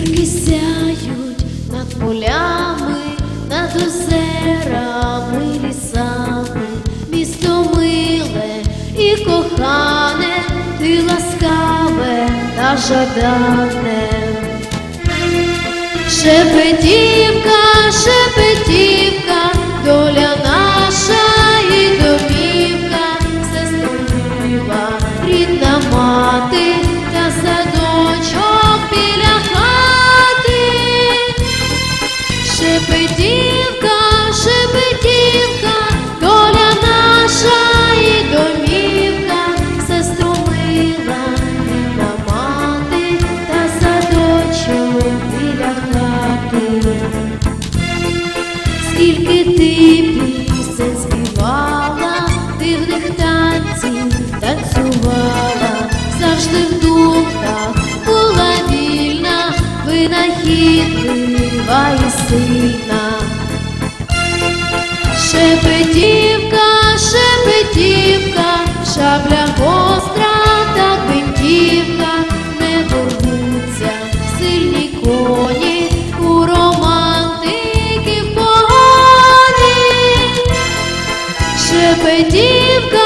сяють над полями, над озерами, лісами, місто миле і кохане, ти ласкаве та жадане. Шепетівка, шепетівка, доля наша і домівка, сестрова, рідна мати завжди в думках була вільна, винахідлива і сильна. Шепетівка, шепетівка, шабля гостра та гвинтівка, не борються сильні коні у романтики погоні. Шепетівка,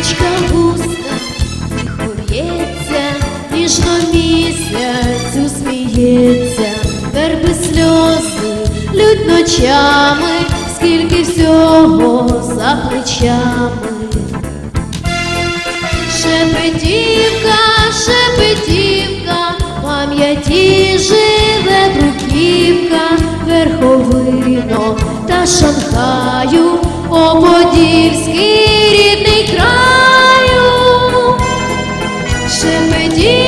Річка густа, тихо в'ється, ніжно місяцю сміється, верби сльози лють ночами, скільки всього за плечами. Шепетівка, шепетівка, пам'яті живе бруківка, верховино та Шанхаю, о Подільський рідний краю. Шепетівка,